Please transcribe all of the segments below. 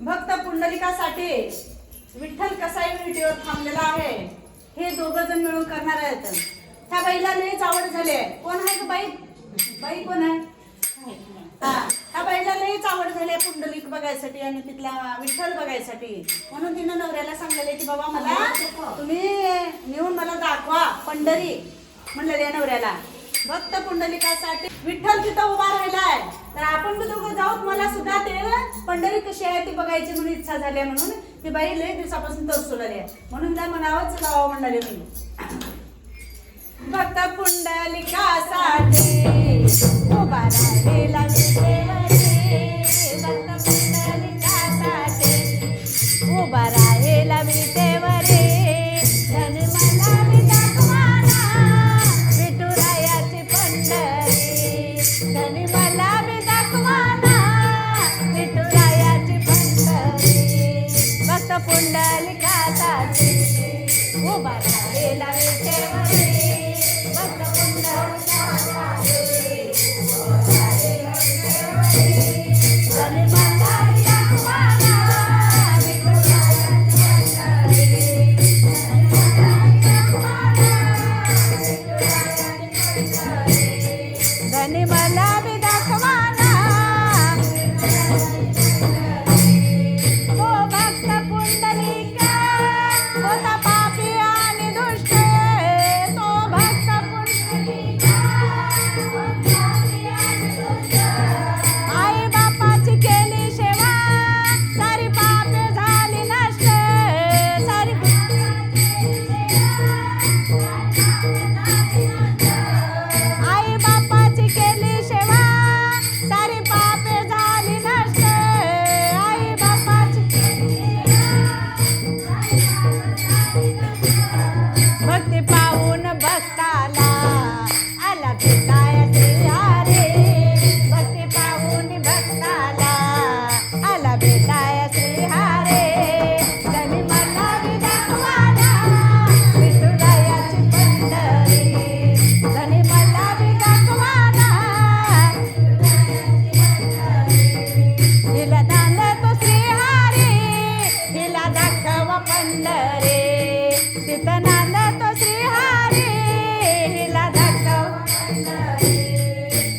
भक्त पुंडलिकासाठी विठ्ठल कसाई विटीवर थांबलेला आहे. हे दोघ जण मिळून करणार आहेत. त्या बाईला लयच आवड झाली आहे कोण आहे का बाई? बाई कोण आहे? त्या बाईला लईच आवड झाली आहे पुंडलिक बघायसाठी आणि तिथला विठ्ठल बघायसाठी. म्हणून तिनं नवऱ्याला सांगलेले की बाबा मला तुम्ही नेऊन मला दाखवा पंढरी म्हणलेले नवऱ्याला. भक्त पुंडलिकासाठी विठ्ठल तिथं उभा राहिलाय. तर आपण बी दोघं जाऊ मला सुद्धा ते पंढरी कशी आहे ती बघायची म्हणून इच्छा झाली आहे म्हणून. ती बाई लय दिवसापासून तरसू आहे. म्हणून त्या म्हणावंच गावा म्हणाले मी भक्त पुंडलिकासाठी उभा राहिलेला भक्त पुंडलिकासाठी उभा राहिला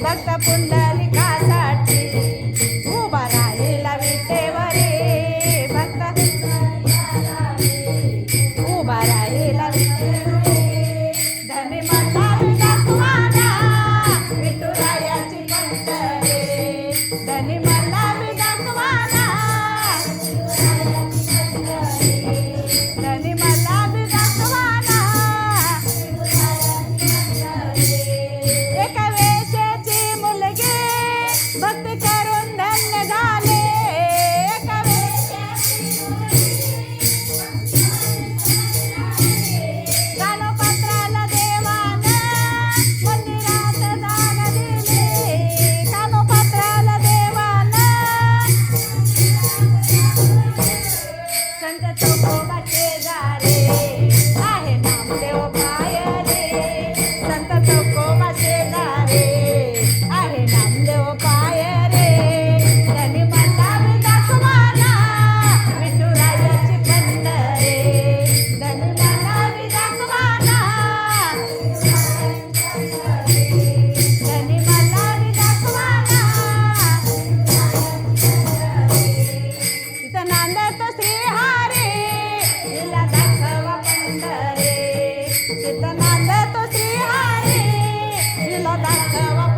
भक्त पुंडर नांदतो श्री हरी. दाखवा.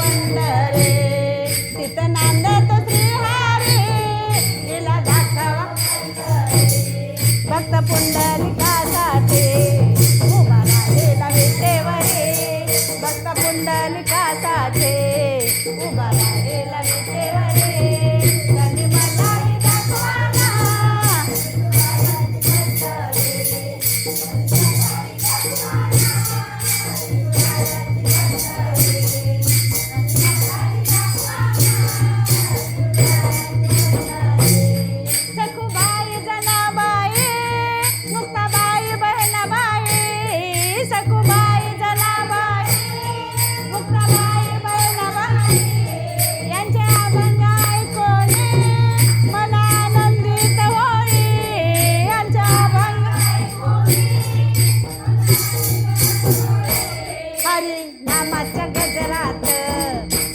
नामाच्या गजरात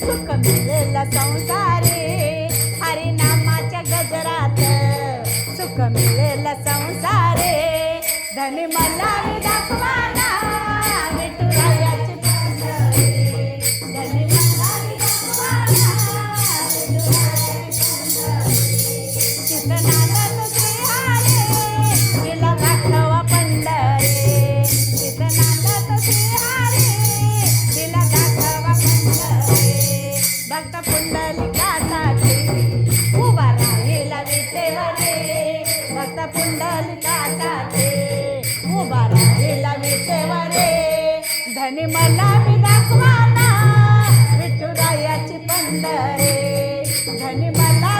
सुख मिळेल संसारे. हरी नामाच्या गजरात सुख मिळेल संसारे. धन मला कुंडल काटाचे उभा राहिला विटेवरे धनी मला मी दाखवाना विठुरायाची पंढरे. धनी मला